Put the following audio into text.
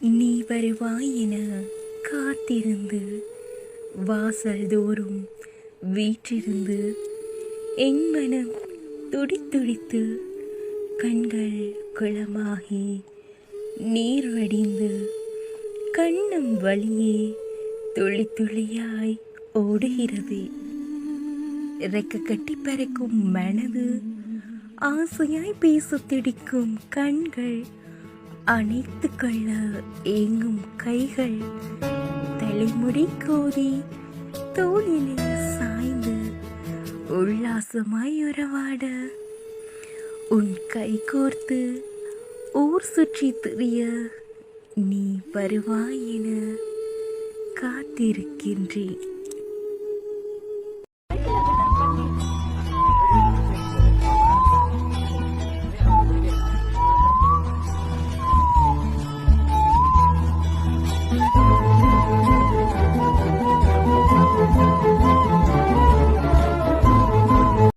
நீ வருவாய் காத்திருந்து வாசல் தோறும் வீற்றிருந்து என் மனம் துடித்துடித்து கண்கள் குளமாகி நீர் வடிந்து கண்ணம் வழியே துளி துளியாய் ஓடுகிறது. ரெக்க கட்டி பறக்கும் மனது ஆசையாய் பேச துடிக்கும் கண்கள் அணைத்து கொள்ள ஏங்கும் கைகள் தலைமுடி கோரி தோளிலே சாய்ந்து உல்லாசமாய் உறவாட உன் கை கோர்த்து ஊர் சுற்றி திரிய நீ வருவாய் என காத்திருக்கின்றேன்.